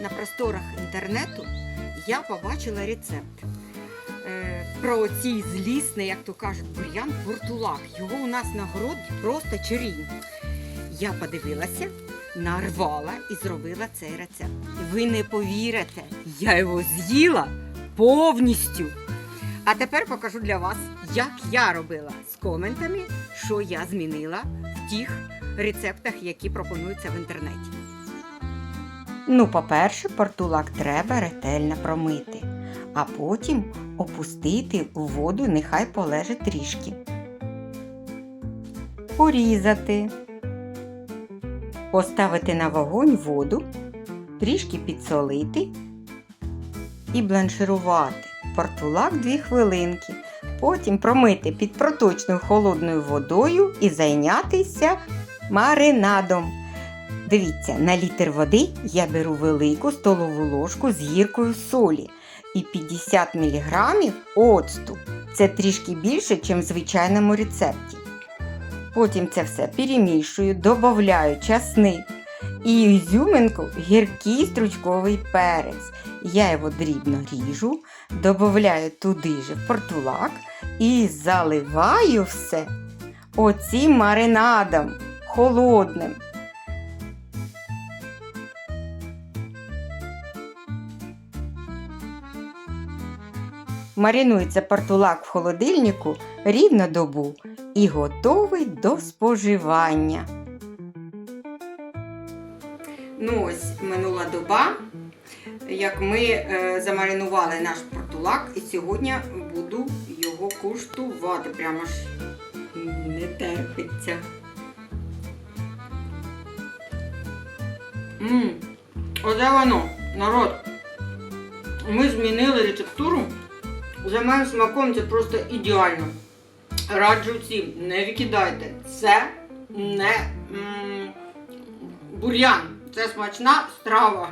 на просторах інтернету я побачила рецепт. Е, Про цей злісний, як то кажуть, бур'ян портулак. Його у нас на городі просто чарівний. Я подивилася, нарвала і зробила цей рецепт. Ви не повірите, я його з'їла повністю. А тепер покажу для вас, як я робила з коментами, що я змінила в тих рецептах, які пропонуються в інтернеті. Ну, по-перше, портулак треба ретельно промити, а потім опустити у воду, нехай полежить трішки. Порізати. Поставити на вогонь воду, трішки підсолити і бланширувати. Портулак 2 хвилинки. Потім промити під проточною холодною водою і зайнятися маринадом. Дивіться, на літр води я беру велику столову ложку з гіркою солі і 50 мг оцту. Це трішки більше, ніж в звичайному рецепті. Потім це все перемішую, додаю часник і ізюминку гіркий стручковий перець. Я його дрібно ріжу, додаю туди же портулак і заливаю все оцим маринадом холодним. Маринується портулак в холодильнику рівно добу і готовий до споживання. Ну ось минула доба, як ми е, замаринували наш портулак, і сьогодні буду його куштувати. Прямо ж не терпиться. Оце воно, народ. Ми змінили рецептуру. За моїм смаком це просто ідеально. Раджу всім, не викидайте. Це не м, бур'ян. Це смачна страва.